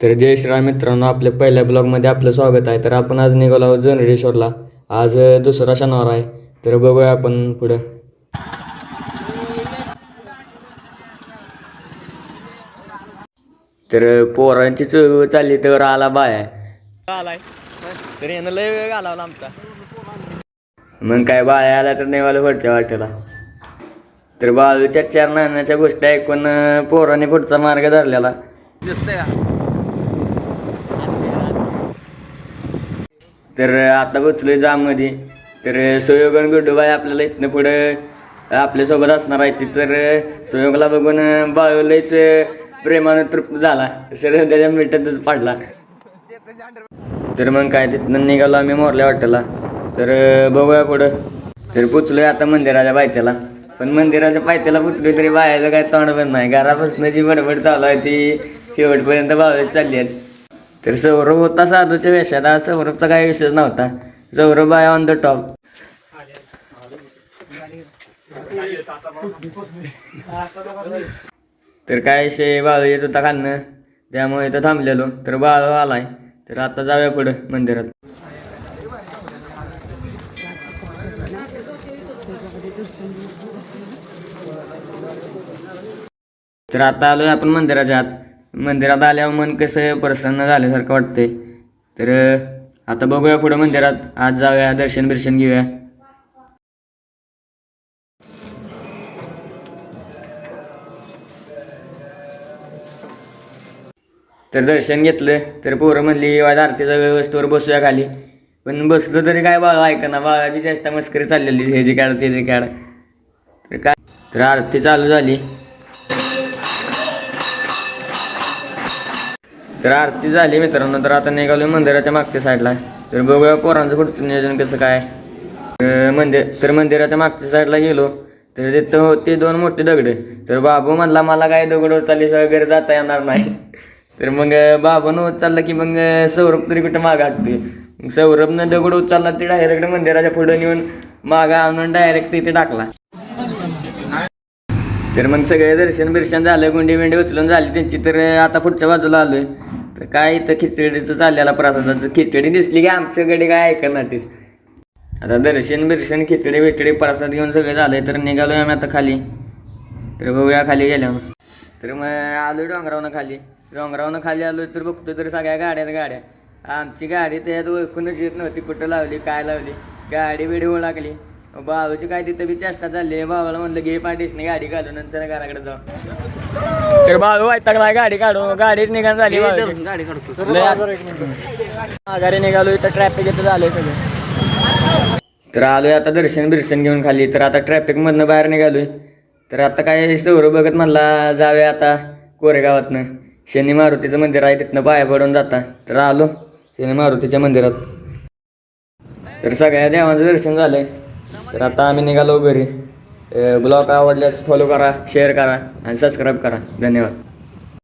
तर जय श्रीराम मित्रांनो आपल्या पहिल्या ब्लॉगमध्ये आपलं स्वागत आहे. तर आपण आज निघालो आहोत जोंधळेश्वरला आज दुसरा शनिवार आहे. तर बघूया आपण पुढं. तर पोरांची चळ चालली तर आला बाय. आलाय. तर यानं लय वेळ घालावला आमचा. मग काय बाय आला तर नेवाला पुढच्या वाटेला. तर बाळूच्या चार नाण्याच्या गोष्टी ऐकून पोराने पुढचा मार्ग धरलेला. दिसतंय तर आता पोचलोय जाममध्ये. तर सुयोगन गुडूबाई आपल्याला इथनं पुढं आपल्यासोबत असणार आहे ती. तर सुयोगला बघून बाळूलाच प्रेमानं तृप्त झाला. सर त्याच्या मिठातच पाडला. तर मग काय तिथनं निघालो आम्ही मोरल्या वाटेला तर बघूया पुढं. तर पुचलोय आता मंदिराच्या पायथ्याला. पण मंदिराच्या पायथ्याला पुचलोय तरी बायाचं काय तोंड पण नाही. घरापासून जी बडबड चालू आहे ती शेवटपर्यंत बाळू चालली आहे. तर सौरभ होता साधूच्या वेशात आज सौरभचा काही विषयच नव्हता. सौरभ आहे ऑन द टॉप तर काय विषय? बाळू येत होता खालनं. त्यामुळे इथं थांबलेलो. तर बाळू आलाय. तर आता जाऊया पुढं मंदिरात. तर आता आलोय आपण मंदिराच्या आत. मंदिरात आल्यावर मन कसं प्रसन्न झाल्यासारखं वाटतंय. तर आता बघूया पुढं मंदिरात. आज जाऊया दर्शन बिर्शन घेऊया. तर दर्शन घेतलं तर पोरं म्हणली वाज आरतीच्या व्यवस्थेवर बसूया खाली. पण बसलो तरी काय बाळा ऐकना बाळाची चेष्टा मस्करी चाललेली हे जे काढ ते जे काढ. तर काय? तर आरती चालू झाली. तर आरती झाली मित्रांनो तर आता निघालो मंदिराच्या मागच्या साईडला तर बघूया पोरांचं पुढचं नियोजन कसं काय. मंदिर तर मंदिराच्या मागच्या साईडला गेलो तर तिथं होते दोन मोठे दगड. तर बाबू म्हणला मला काय दगड उचलली वगैरे जाता येणार नाही. तर मग बाबानं उचलला की मग सौरभ तरी कुठं मागं हाटते मग सौरभनं दगड उचलला ते डायरेक्ट मंदिराच्या पुढे नेऊन मागं आणून डायरेक्ट तिथे टाकला. तर मग सगळे दर्शन बिर्शन झालं गुंडी बिंडी उचलून झाली त्यांची. तर आता पुढच्या बाजूला आलोय. तर काय इथं खिचडीचं चाललेला प्रसादाचं खिचडी दिसली की आमच्याकडे काय ऐकणारतीस आता दर्शन बिर्शन खिचडी बिचडी प्रसाद घेऊन सगळं झालंय तर निघालो आम्ही आता खाली. तर बघूया खाली गेल्यावर. तर मग आलो डोंगरावनं खाली. डोंगरावनं खाली आलो तर बघतो तर सगळ्या गाड्यात गाड्या. आमची गाडी त्यात ओळखूनच येत नव्हती कुठं लावली काय लावली. गाडी बिडी ओळखली. बाबाची काय तिथं बी चेष्टा चालली बाबाला म्हणलं घे पाठीसने गाडी घालून नंतर घराकडे जाऊ. तर बाबू वैतागलाय गाडी काढू. गाडीच निघाण झाली माघारी निघालो इथं ट्रॅफिक इथं झालंय सगळं. तर आलोय आता दर्शन बिर्शन घेऊन खाली. तर आता ट्रॅफिक मधनं बाहेर निघालोय. तर आता काय सौर बघत म्हणला जाऊया आता कोरेगावातनं. शनी मारुतीचं मंदिर आहे तिथनं पाया पडून जाता. तर आलो शनी मारुतीच्या मंदिरात. तर सगळ्या देवांचं दर्शन झालंय. तर आता आम्ही निघालो घरी. ब्लॉग आवडल्यास फॉलो करा शेअर करा आणि सबस्क्राईब करा. धन्यवाद.